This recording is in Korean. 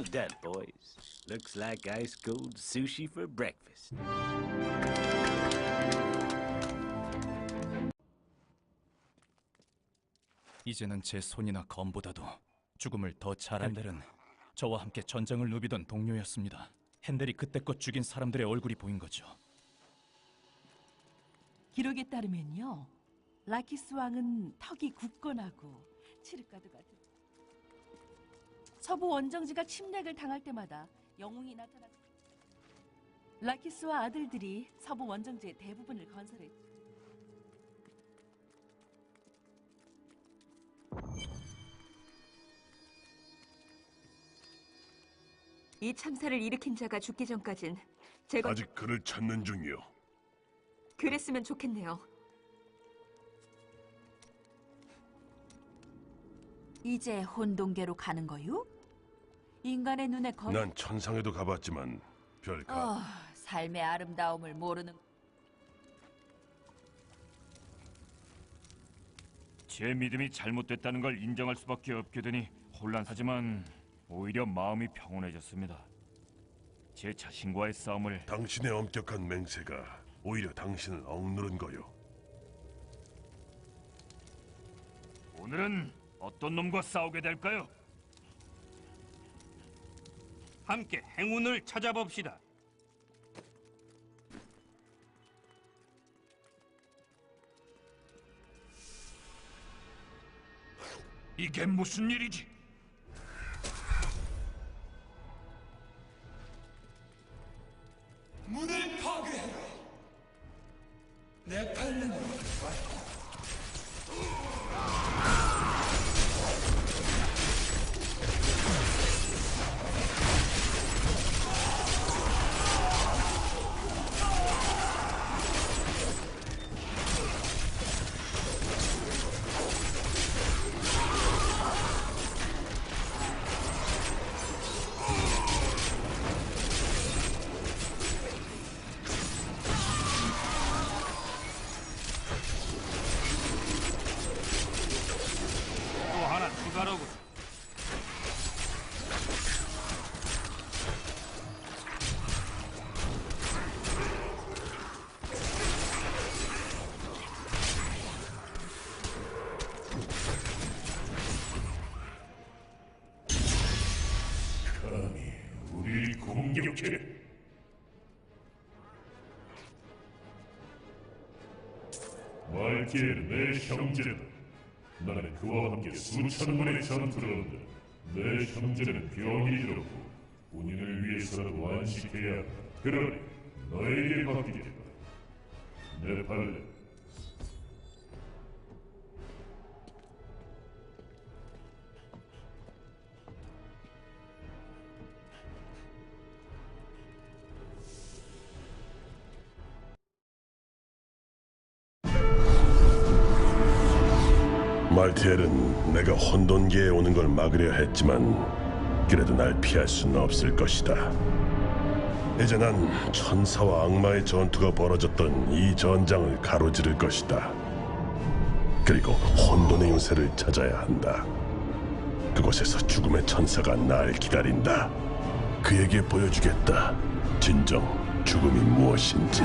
Well done, boys. Looks like ice cold sushi for breakfast. 이제는 제 손이나 검보다도 죽음을 더잘 알들은 저와 함께 전장을 누비던 동료였습니다. 핸델이 그때껏 죽인 사람들의 얼굴이 보인 거죠. 기록에 따르면요. 라키스 왕은 턱이 굳건하고 같은 서부 원정지가 침략을 당할 때마다 영웅이 나타났 라키스와 아들들이 서부 원정지의 대부분을 건설했죠. 이 참사를 일으킨 자가 죽기 전까진 제가 아직 그를 찾는 중이요. 그랬으면 좋겠네요. 이제 혼동계로 가는 거요? 인간의 눈에 거 난 천상에도 가봤지만 별 가. 어, 삶의 아름다움을 모르는 제 믿음이 잘못됐다는 걸 인정할 수밖에 없게 되니 혼란하지만 오히려 마음이 평온해졌습니다. 제 자신과의 싸움을 당신의 엄격한 맹세가 오히려 당신을 억누른 거요. 오늘은 어떤 놈과 싸우게 될까요? 함께 행운을 찾아봅시다. 이게 무슨 일이지? 문을 파괴해라. 내 팔레는 또 공격해. 말티엘 내 형제다. 나는 그와 함께 수천 번의 전투를 한다. 내 형제는 병이 들었고 본인을 위해서라도 완식해야 한다. 그러니 너에게 맡기겠다. 내 발레 말티엘은 내가 혼돈계에 오는 걸 막으려 했지만 그래도 날 피할 수는 없을 것이다. 이제 난 천사와 악마의 전투가 벌어졌던 이 전장을 가로지를 것이다. 그리고 혼돈의 요새를 찾아야 한다. 그곳에서 죽음의 천사가 날 기다린다. 그에게 보여주겠다. 진정 죽음이 무엇인지.